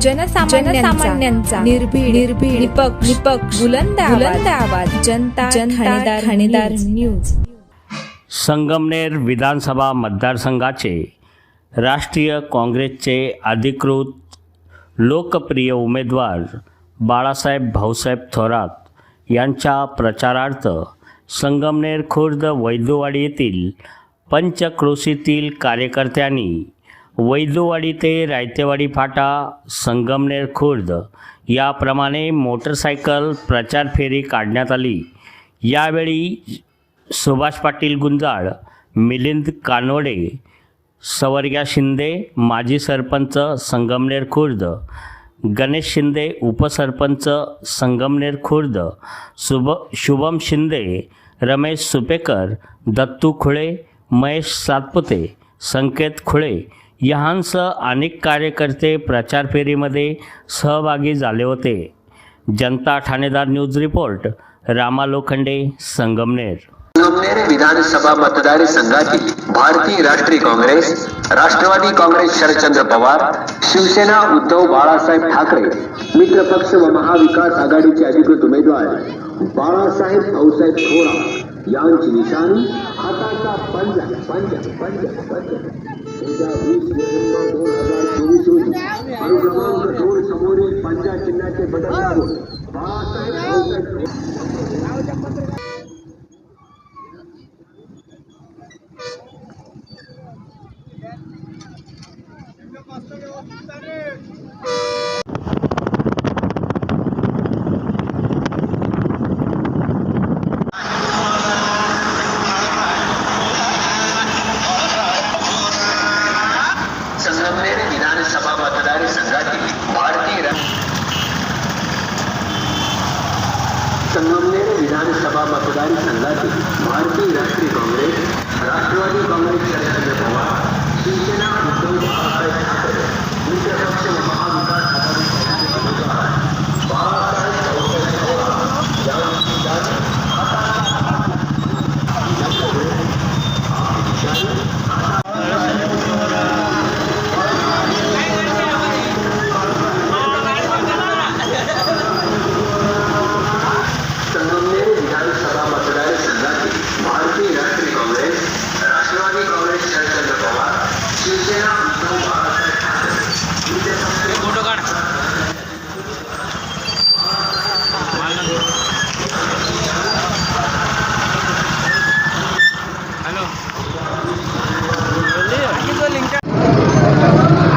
जनसामान्यांचा निर्भीड निर्भीड निपक्ष निपक्ष बुलंद बुलंद आवाज जनता जनता ठाणेदार न्यूज. संगमनेर विधानसभा मतदारसंघाचे राष्ट्रीय काँग्रेसचे अधिकृत लोकप्रिय उमेदवार बाळासाहेब भाऊसाहेब थोरात यांच्या प्रचारार्थ संगमनेर खुर्द वैदुवाडी येथील पंचक्रोशीतील कार्यकर्त्यांनी वैदुवाडी ते रायतेवाडी फाटा संगमनेर खुर्द याप्रमाणे मोटरसायकल प्रचार फेरी काढण्यात आली. यावेळी सुभाष पाटील गुंजाळ मिलिंद कानवडे सवर्ग्या शिंदे माजी सरपंच संगमनेर खुर्द गणेश शिंदे उपसरपंच संगमनेर खुर्द शुभ शुभम शिंदे रमेश सुपेकर दत्तू खुळे महेश सातपुते संकेत खुळे यांसह अनेक कार्यकर्ते प्रचार फेरीमध्ये सहभागी झाले होते. Janata Thanedar news report Rama Lokhande Sangamner. Sangamner विधानसभा मतदारसंघातील भारतीय राष्ट्रीय काँग्रेस राष्ट्रवादी काँग्रेस शरदचंद्र पवार शिवसेना उद्धव बाळासाहेब ठाकरे मित्र पक्ष व महाविकास आघाडीचे अधिकृत उमेदवार बाळासाहेब भाऊसाहेब थोरात यांची निशाणी हाताचा पंजा पंजा पंजा पंजा. येत्या वीस डिसेंबर दोन हजार चोवीस रोजी अनुक्रमांक दोन समोरील पंजा चिन्हाचे बटन दाबून बाळासाहेब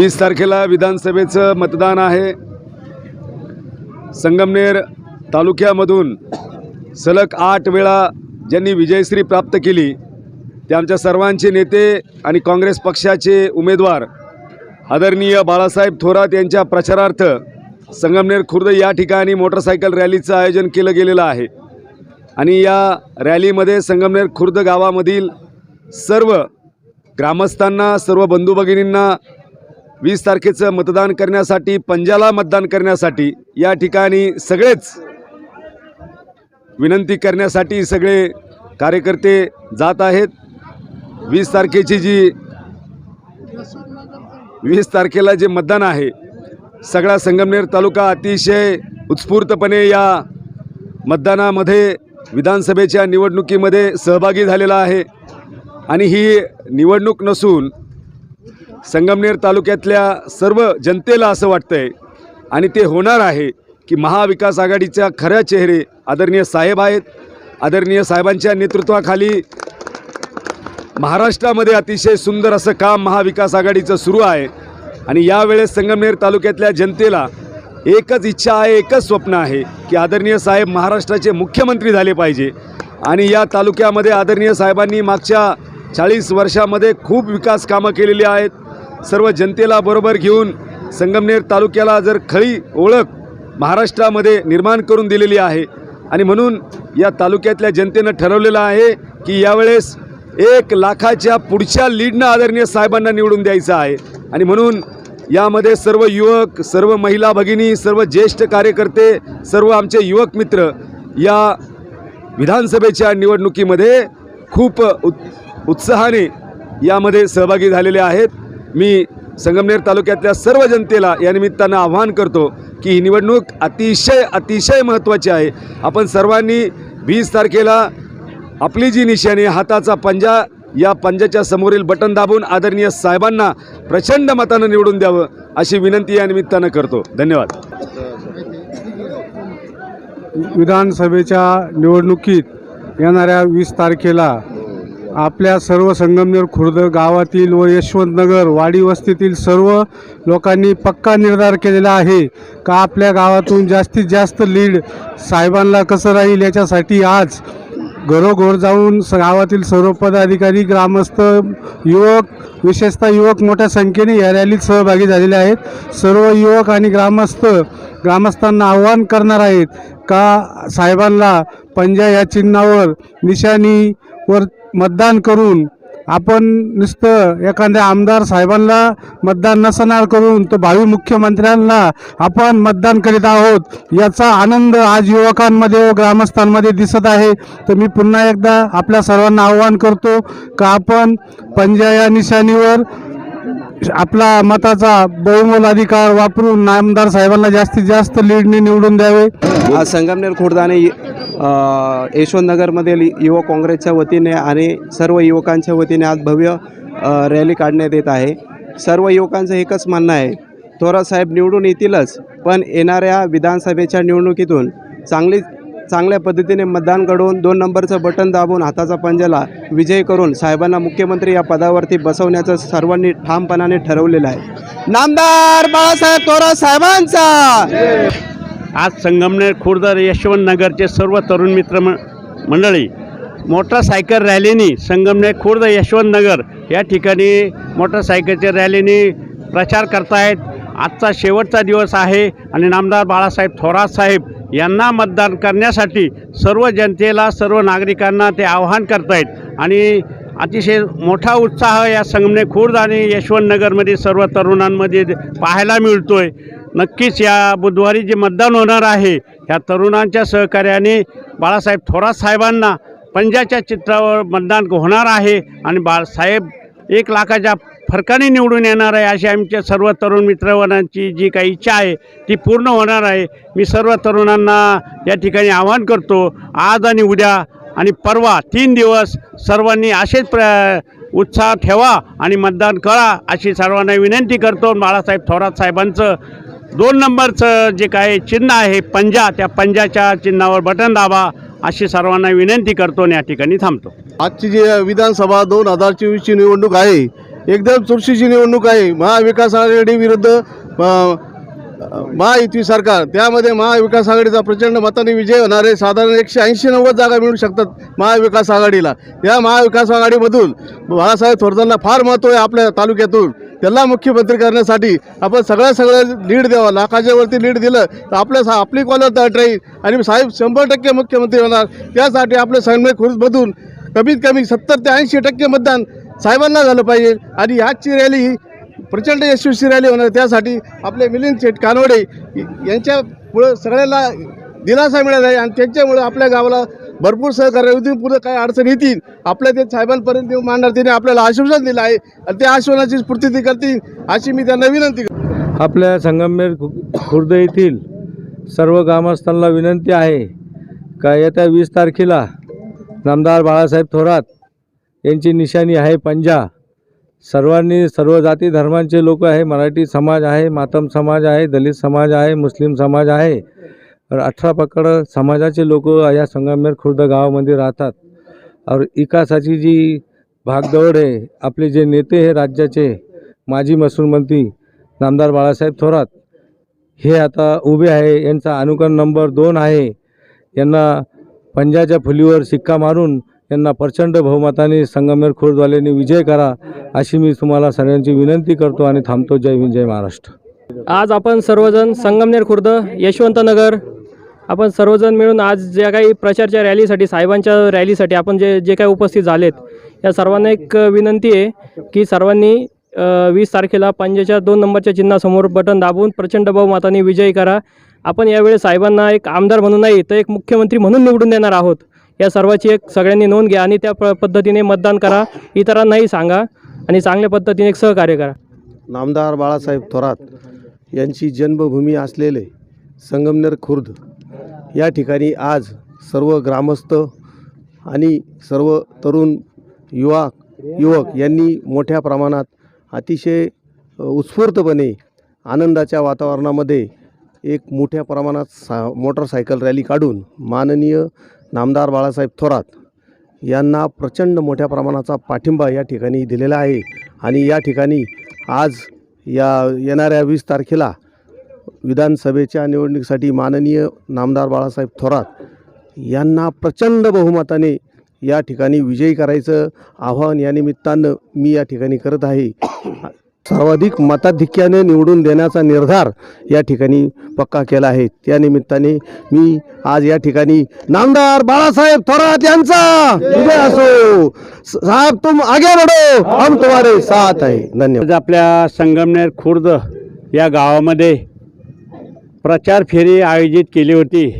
वीस तारखेला विधानसभेचं मतदान आहे. संगमनेर तालुक्यामधून सलग आठ वेळा ज्यांनी विजयश्री प्राप्त केली ते आमच्या सर्वांचे नेते आणि काँग्रेस पक्षाचे उमेदवार आदरणीय बाळासाहेब थोरात यांच्या प्रचारार्थ संगमनेर खुर्द या ठिकाणी मोटरसायकल रॅलीचं आयोजन केलं गेलेलं आहे. आणि या रॅलीमध्ये संगमनेर खुर्द गावामधील सर्व ग्रामस्थांना सर्व बंधू भगिनींना वीस तारखेचं मतदान करण्यासाठी पंजाला मतदान करण्यासाठी या ठिकाणी सगळेच विनंती करण्यासाठी सगळे कार्यकर्ते जात आहेत. वीस तारखेची जी वीस तारखेला जे मतदान आहे सगळा संगमनेर तालुका अतिशय उत्स्फूर्तपणे या मतदानामध्ये विधानसभेच्या निवडणुकीमध्ये सहभागी झालेला आहे. आणि ही निवडणूक नसून संगमनेर तालुक्यातल्या सर्व जनतेला असं वाटतं आहे आणि ते होणार आहे की महाविकास आघाडीच्या खऱ्या चेहरे आदरणीय साहेब आहेत. आदरणीय साहेबांच्या नेतृत्वाखाली महाराष्ट्रामध्ये अतिशय सुंदर असं काम महाविकास आघाडीचं सुरू आहे. आणि यावेळेस संगमनेर तालुक्यातल्या जनतेला एकच इच्छा आहे एकच स्वप्न आहे की आदरणीय साहेब महाराष्ट्राचे मुख्यमंत्री झाले पाहिजे. आणि या तालुक्यामध्ये आदरणीय साहेबांनी मागच्या चाळीस वर्षामध्ये खूप विकास कामं केलेली आहेत. सर्व जनतेला बरोबर घेऊन संगमनेर तालुक्याला जर खळी ओळख महाराष्ट्रामध्ये निर्माण करून दिलेली आहे आणि म्हणून या तालुक्यातल्या जनतेनं ठरवलेलं आहे की यावेळेस एक लाखाच्या पुढच्या लीडनं आदरणीय साहेबांना निवडून द्यायचं आहे. आणि म्हणून यामध्ये सर्व युवक सर्व महिला भगिनी सर्व ज्येष्ठ कार्यकर्ते सर्व आमचे युवक मित्र या विधानसभेच्या निवडणुकीमध्ये खूप उत् उत्साहाने यामध्ये सहभागी झालेले आहेत. मी संगमनेर तालुक्यातल्या सर्व जनतेला या निमित्तानं आव्हान करतो की ही निवडणूक अतिशय अतिशय महत्त्वाची आहे. आपण सर्वांनी वीस तारखेला आपली जी निशाणी हाताचा पंजा या पंजाच्या समोरील बटन दाबून आदरणीय साहेबांना प्रचंड मतानं निवडून द्यावं अशी विनंती या निमित्तानं करतो. धन्यवाद. विधानसभेच्या निवडणुकीत येणाऱ्या वीस तारखेला आपल्या सर्व संगमनेर खुर्द गावातील व यशवंतनगर वाडी वस्तीतील सर्व लोकांनी पक्का निर्धार केलेला आहे का आपल्या गावातून जास्तीत जास्त लीड साहेबांना कसं राहील याच्यासाठी आज घरोघर जाऊन स गावातील सर्व पदाधिकारी ग्रामस्थ युवक विशेषतः युवक मोठ्या संख्येने या रॅलीत सहभागी झालेले आहेत. सर्व युवक आणि ग्रामस्थ ग्रामस्थांना आव्हान करणार आहेत का साहेबांना पंजा या चिन्हावर निशाणीवर मतदान करून आपण नुसतं एखाद्या आमदार साहेबांना मतदान नसणार करून तर भावी मुख्यमंत्र्यांना आपण मतदान करीत आहोत याचा आनंद आज युवकांमध्ये व ग्रामस्थांमध्ये दिसत आहे. तर मी पुन्हा एकदा आपल्या सर्वांना आव्हान करतो का आपण पंजा या निशाणीवर आपला मताचा बहुमोल अधिकार वापरून आमदार साहेबांना जास्तीत जास्त लीडने निवडून द्यावे. आज संगमनेर खुर्द यशवंतनगरमधील युवक काँग्रेसच्या वतीने आणि सर्व युवकांच्या वतीने आज भव्य रॅली काढण्यात येत आहे. सर्व युवकांचं एकच म्हणणं आहे थोरासाहेब निवडून येतीलच पण येणाऱ्या विधानसभेच्या निवडणुकीतून चांगली चांगल्या पद्धतीने मतदान घडवून दोन नंबरचं बटन दाबून हाताचा पंजाला विजय करून साहेबांना मुख्यमंत्री या पदावरती बसवण्याचं सर्वांनी ठामपणाने ठरवलेलं आहे. नामदार बाळासाहेब थोरात साहेबांचा! आज संगमनेर खुर्द यशवंत नगरचे सर्व तरुण मित्र म मंडळी मोटरसायकल रॅलीनी संगमनेर खुर्द यशवंत नगर या ठिकाणी मोटरसायकलच्या रॅलीनी प्रचार करतायत. आजचा शेवटचा दिवस आहे आणि नामदार बाळासाहेब थोरात साहेब यांना मतदान करण्यासाठी सर्व जनतेला सर्व नागरिकांना ते आवाहन करतायत. आणि अतिशय मोठा उत्साह या संगमने खुर्द आणि यशवंत नगरमध्ये सर्व तरुणांमध्ये पाहायला मिळतो आहे नक्कीच या बुधवारी जे मतदान होणार आहे ह्या तरुणांच्या सहकार्याने बाळासाहेब थोरात साहेबांना पंजाच्या चित्रावर मतदान होणार आहे आणि बाळासाहेब एक लाखाच्या फरकाने निवडून येणार आहे अशी आमच्या सर्व तरुण मित्रवनांची जी काही इच्छा आहे ती पूर्ण होणार आहे. मी सर्व तरुणांना या ठिकाणी आवाहन करतो आज आणि उद्या आणि परवा तीन दिवस सर्वांनी असेच प्र उत्साह ठेवा आणि मतदान करा अशी सर्वांना विनंती करतो. बाळासाहेब थोरात साहेबांचं दोन नंबरचं जे काय चिन्ह आहे पंजा त्या पंजाच्या चिन्हावर बटन दाबा अशी सर्वांना विनंती करतो आणि या ठिकाणी थांबतो. आजची जी विधानसभा दोन हजार चोवीसची निवडणूक आहे एकदम चुरशीची निवडणूक आहे. महाविकास आघाडी विरुद्ध महायुती सरकार त्यामध्ये महाविकास आघाडीचा प्रचंड मताने विजय होणार आहे साधारण एकशे ऐंशी नव्वद जागा मिळू शकतात महाविकास आघाडीला. या महाविकास आघाडीमधून बाळासाहेब थोरतांना फार महत्त्व आहे आपल्या तालुक्यातून. त्याला मुख्यमंत्री करण्यासाठी आपण सगळ्या सगळ्या लीड द्यावं. लाखाच्या वरती लीड दिलं तर आपल्या सा आपली कॉलर तट राहील. आणि साहेब शंभर टक्के मुख्यमंत्री होणार. त्यासाठी आपल्या संगमे खुर्दमधून कमीत कमी सत्तर ते ऐंशी टक्के मतदान साहेबांना झालं पाहिजे. आणि याची रॅली ही प्रचंड यशस्वी रॅली होणार. त्यासाठी आपले मिलिंद शेठ कानवडे यांच्यामुळं सगळ्याला दिलासा मिळाला आहे आणि त्यांच्यामुळं आपल्या गावाला भरपूर सहकार्य होतील. पुढे काय अडचण येतील. आपल्या ते साहेबांपर्यंत येऊन मांडणार त्याने आपल्याला आश्वासन दिलं आहे आणि त्या आश्वासनाची पूर्ती करतील अशी मी त्यांना विनंती करतो. आपल्या संगमनेर खुर्द येथील सर्व ग्रामस्थांना विनंती आहे का येत्या वीस तारखेला नामदार बाळासाहेब थोरात यांची निशाणी आहे पंजा. सर्वांनी सर्व जाती धर्मांचे लोक आहे. मराठी समाज आहे मातम समाज आहे दलित समाज आहे मुस्लिम समाज आहे. अठरा पकड समाजाचे लोक या संगमनेर खुर्द गावामध्ये राहतात. और विकासाची जी भागदौड आहे आपले जे नेते हे राज्याचे माजी महसूल मंत्री नामदार बाळासाहेब थोरात हे आता उभे आहे. यांचा अनुकरण नंबर दोन आहे. यांना पंजाच्या फुलीवर शिक्का मारून यांना प्रचंड बहुमताने संगमेर खुर्दवाल्यांनी विजय करा अशी मी तुम्हाला सगळ्यांची विनंती करतो आणि थांबतो. जय हिंद जय महाराष्ट्र. आज आपण सर्वजण संगमनेर खुर्द यशवंतनगर आपण सर्वजण मिळून आज ज्या काही प्रचारच्या रॅलीसाठी साहेबांच्या रॅलीसाठी आपण जे जे काही उपस्थित झालेत या सर्वांना एक विनंती आहे की सर्वांनी वीस तारखेला पंजाच्या दोन नंबरच्या चिन्हासमोर बटन दाबून प्रचंड बहुमताने विजयी करा. आपण यावेळेस साहेबांना एक आमदार म्हणून नाही तर एक मुख्यमंत्री म्हणून निवडून देणार आहोत. या सर्वाची एक सगळ्यांनी नोंद घ्या आणि त्या प पद्धतीने मतदान करा. इतरांनाही सांगा आणि चांगल्या पद्धतीने एक सहकार्य करा. नामदार बाळासाहेब थोरात यांची जन्मभूमी असलेले संगमनेर खुर्द या ठिकाणी आज सर्व ग्रामस्थ आणि सर्व तरुण युवा युवक यांनी मोठ्या प्रमाणात अतिशय उत्स्फूर्तपणे आनंदाच्या वातावरणामध्ये एक मोठ्या प्रमाणात सा मोटरसायकल रॅली काढून माननीय नामदार बाळासाहेब थोरात यांना प्रचंड मोठ्या प्रमाणाचा पाठिंबा या ठिकाणी दिलेला आहे. आणि या ठिकाणी आज या येणाऱ्या वीस तारखेला विधानसभेच्या निवडणुकीसाठी माननीय नामदार बाळासाहेब थोरात यांना प्रचंड बहुमताने या ठिकाणी विजयी करायचं आव्हान या निमित्तानं मी या ठिकाणी करत आहे. सर्वाधिक मताधिक्याने निवडून देण्याचा निर्धार या ठिकाणी पक्का केला आहे. त्या निमित्ताने मी आज या ठिकाणी नामदार बाळासाहेब थोरात यांचा विजय असो. साहेब तुम आगे बढो. हम तुम्हारे साथ आहे धन्यवाद. आपल्या संगमनेर खुर्द या गावामध्ये प्रचार फेरी आयोजित केली होती.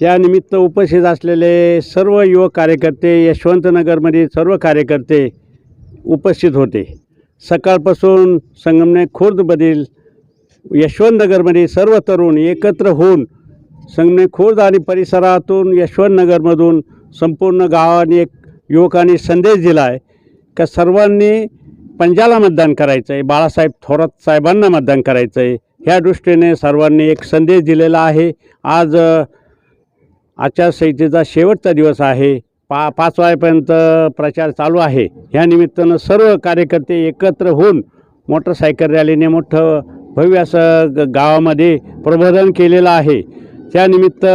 त्यानिमित्त उपस्थित असलेले सर्व युवक कार्यकर्ते यशवंतनगरमध्ये सर्व कार्यकर्ते उपस्थित होते. सकाळपासून संगमने खुर्दमधील यशवंतनगरमध्ये सर्व तरुण एकत्र होऊन संगमने खुर्द आणि परिसरातून यशवंतनगरमधून संपूर्ण गावाने एक युवकांनी संदेश दिला आहे का सर्वांनी पंजाला मतदान करायचं आहे बाळासाहेब थोरात साहेबांना मतदान करायचं आहे ह्या दृष्टीने सर्वांनी एक संदेश दिलेला आहे. आज आचारसंहितेचा शेवटचा दिवस आहे. पा पाच वाजेपर्यंत प्रचार चालू आहे. ह्या निमित्तानं सर्व कार्यकर्ते एकत्र होऊन मोटरसायकल रॅलीने मोठं भव्य असं ग गावामध्ये प्रबोधन केलेलं आहे. त्यानिमित्त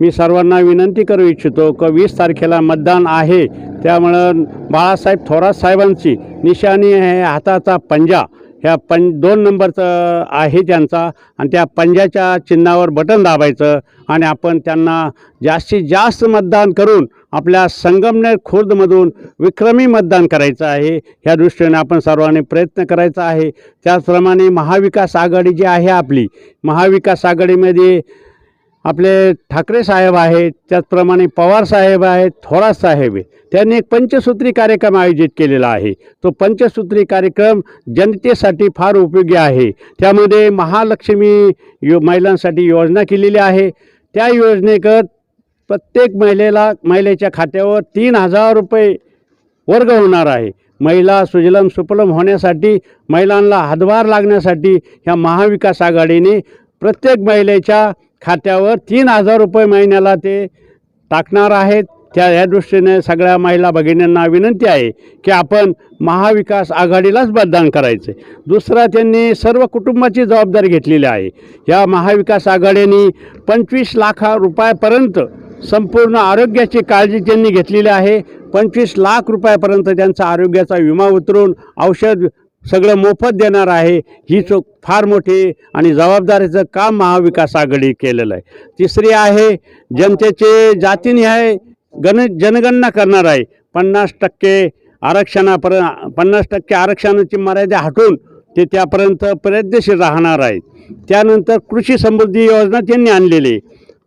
मी सर्वांना विनंती करू इच्छितो की वीस तारखेला मतदान आहे. त्यामुळं बाळासाहेब थोरात साहेबांची निशाणी आहे. हाताचा पंजा ह्या पं दोन नंबरचं आहे त्यांचा. आणि त्या पंजाच्या चिन्हावर बटन दाबायचं. आणि आपण त्यांना जास्तीत जास्त मतदान करून आपल्या संगमनेर खुर्दमधून विक्रमी मतदान करायचं आहे. ह्या दृष्टीने आपण सर्वांनी प्रयत्न करायचा आहे. त्याचप्रमाणे महाविकास आघाडी जी आहे आपली महाविकास आघाडीमध्ये आपले ठाकरे साहेब आहेत. त्याचप्रमाणे पवार साहेब आहेत थोरात साहेब आहेत. त्यांनी एक पंचसूत्री कार्यक्रम आयोजित केलेला आहे. तो पंचसूत्री कार्यक्रम जनतेसाठी फार उपयोगी आहे. त्यामध्ये महालक्ष्मी यो महिलांसाठी योजना केलेली आहे. त्या योजनेगत प्रत्येक महिलेला महिलेच्या खात्यावर तीन हजार रुपये वर्ग होणार आहे. महिला सुजलम सुपलम होण्यासाठी महिलांना हातभार लागण्यासाठी ह्या महाविकास आघाडीने प्रत्येक महिलेच्या खात्यावर तीन हजार रुपये महिन्याला ते टाकणार आहेत. त्या या दृष्टीने सगळ्या महिला भगिनींना विनंती आहे की आपण महाविकास आघाडीलाच मतदान करायचे. दुसरा त्यांनी सर्व कुटुंबाची जबाबदारी घेतलेली आहे. या महाविकास आघाडीने पंचवीस लाखा रुपयापर्यंत संपूर्ण आरोग्याची काळजी त्यांनी घेतलेली आहे. पंचवीस लाख रुपयापर्यंत त्यांचा आरोग्याचा विमा उतरून औषध सगळं मोफत देणार आहे. ही चूक फार मोठी आणि जबाबदारीचं काम महाविकास आघाडी केलेलं आहे. तिसरी आहे जनतेचे जातीनिहाय गण जनगणना करणार आहे. पन्नास टक्के आरक्षणापर्यंत पन्नास टक्के आरक्षणाची मर्यादा हटवून ते त्यापर्यंत प्रयत्नशील राहणार आहेत. त्यानंतर कृषी समृद्धी योजना त्यांनी आणलेली आहे.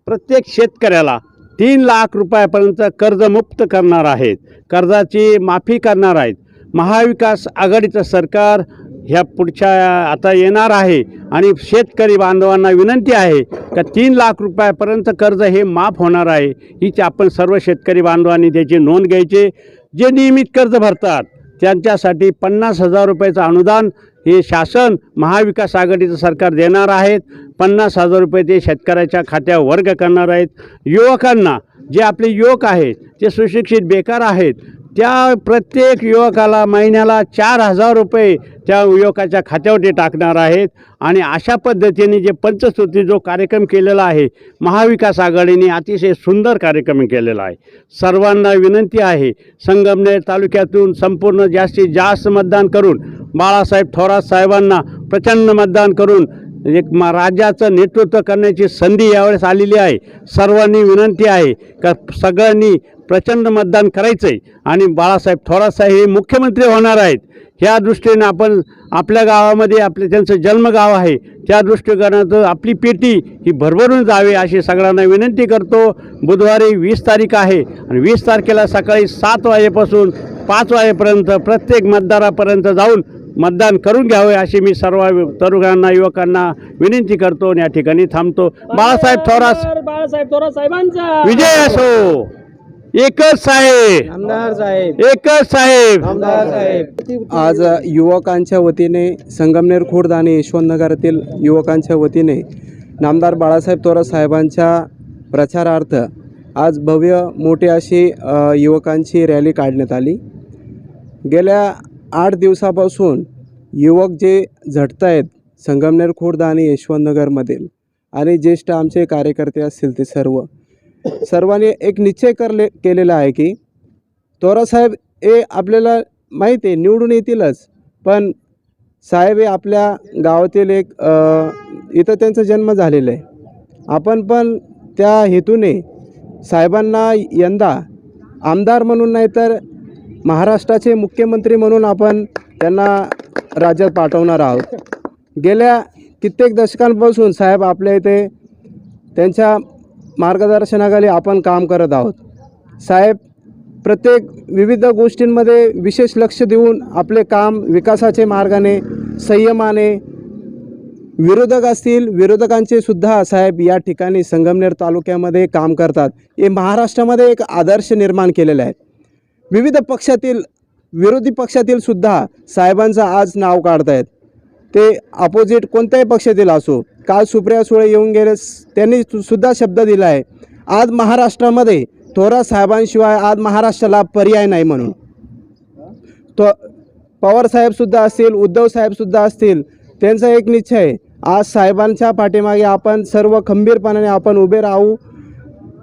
प्रत्येक शेतकऱ्याला तीन लाख रुपयापर्यंत कर्जमुक्त करणार आहेत. कर्जाची माफी करणार आहेत. महाविकास आघाडीचं सरकार ह्या पुढच्या आता येणार आहे आणि शेतकरी बांधवांना विनंती आहे का तीन लाख रुपयापर्यंत कर्ज हे माफ होणार आहे हीच आपण सर्व शेतकरी बांधवांनी त्याची नोंद घ्यायची. जे नियमित कर्ज भरतात त्यांच्यासाठी पन्नास हजार रुपयाचं अनुदान हे शासन महाविकास आघाडीचं सरकार देणार आहेत. पन्नास हजार रुपये ते शेतकऱ्याच्या खात्यावर वर्ग करणार आहेत. युवकांना जे आपले युवक आहेत जे सुशिक्षित बेकार आहेत त्या प्रत्येक युवकाला महिन्याला चार हजार रुपये त्या युवकाच्या खात्यावर ते टाकणार आहेत. आणि अशा पद्धतीने जे पंचस्तुती जो कार्यक्रम केलेला आहे महाविकास आघाडीने अतिशय सुंदर कार्यक्रम केलेला आहे. सर्वांना विनंती आहे संगमनेर तालुक्यातून संपूर्ण जास्तीत जास्त मतदान करून बाळासाहेब थोरात साहेबांना प्रचंड मतदान करून म्हणजे एक मा राज्याचं नेतृत्व करण्याची संधी यावेळेस आलेली आहे. सर्वांनी विनंती आहे का सगळ्यांनी प्रचंड मतदान करायचं आहे आणि बाळासाहेब थोरात साहेब हे मुख्यमंत्री होणार आहेत. ह्या दृष्टीने आपण आपल्या गावामध्ये आपले त्यांचं जन्मगाव आहे त्या दृष्टिकोनातून आपली पेटी ही भरभरून जावी अशी सगळ्यांना विनंती करतो. बुधवारी वीस तारीख आहे आणि वीस तारखेला सकाळी सात वाजेपासून पाच वाजेपर्यंत प्रत्येक मतदारापर्यंत जाऊन मतदान करून घ्यावे अशी मी सर्व तरुणांना युवकांना विनंती करतो आणि या ठिकाणी थांबतो. बाळासाहेब थोरात बाळासाहेब थोरात साहेबांचा. विजय असो. एकच साहेब. आमदार साहेब. एकच साहेब. आमदार साहेब. आज युवकांच्या वतीने संगमनेर खुर्द आणि यशवंतनगरातील युवकांच्या वतीने नामदार बाळासाहेब थोरात साहेबांच्या प्रचारार्थ आज भव्य मोठी अशी युवकांची रॅली काढण्यात आली. गेल्या आठ दिवसापासून युवक जे झटत आहेत संगमनेर खुर्द आणि यशवंतनगरमधील आणि ज्येष्ठ आमचे कार्यकर्ते असतील ते सर्व. सर्वांनी एक निश्चय करले केलेला आहे की तोरासाहेब हे आपल्याला माहीत आहे निवडून येतीलच. पण साहेब हे आपल्या गावातील एक इथं त्यांचा जन्म झालेला आहे. आपण पण त्या हेतूने साहेबांना यंदा आमदार म्हणून नाही तर महाराष्ट्राचे मुख्यमंत्री म्हणून आपण त्यांना राज्यात पाठवणार आहोत. गेल्या कित्येक दशकांपासून साहेब आपल्या इथे त्यांच्या मार्गदर्शनाखाली आपण काम करत आहोत. साहेब प्रत्येक विविध गोष्टींमध्ये विशेष लक्ष देऊन आपले काम विकासाचे मार्गाने संयमाने विरोधक असतील विरोधकांचे सुद्धा साहेब या ठिकाणी संगमनेर तालुक्यामध्ये काम करतात. हे महाराष्ट्रामध्ये एक आदर्श निर्माण केलेला आहे. विविध पक्षातील विरोधी पक्षातील सुद्धा साहेबांचं आज नाव काढतायत. ते अपोजिट कोणत्याही पक्षातील असो काल सुप्रिया सुळे येऊन गेले त्यांनी सु- सुद्धा शब्द दिला आहे आज महाराष्ट्रामध्ये थोरात साहेबांशिवाय आज महाराष्ट्राला पर्याय नाही म्हणून. तो पवारसाहेबसुद्धा असतील उद्धवसाहेबसुद्धा असतील त्यांचा एक निश्चय आज साहेबांच्या पाठीमागे आपण सर्व खंबीरपणाने आपण उभे राहू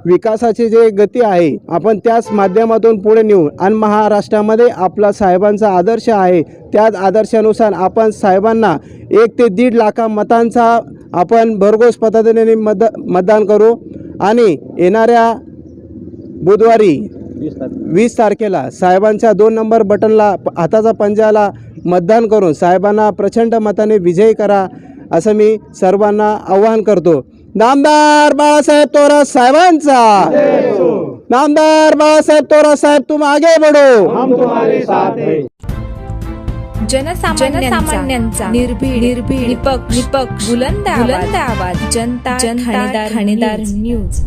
विकासाची जे गती आहे आपण त्याच माध्यमातून पुढे नेऊ आणि महाराष्ट्रामध्ये आपला साहेबांचा आदर्श आहे त्याच आदर्शानुसार आपण साहेबांना एक ते दीड लाखा मतांचा आपण भरघोस पद्धतीने मत मतदान करू आणि येणाऱ्या बुधवारी वीस तारखेला साहेबांच्या दोन नंबर बटनला हाताचा पंजाला मतदान करून साहेबांना प्रचंड मताने विजयी करा असं मी सर्वांना आवाहन करतो. नामदार बाळासाहेब तोरा साहेबांचा. नामदार बाळासाहेब तोरा साहेब तुम आगे बढो जनसामान्यांचा निर्भीड निर्भीड निपक निपक बुलंद बुलंद आवाज. जनता जनता ठाणेदार न्यूज.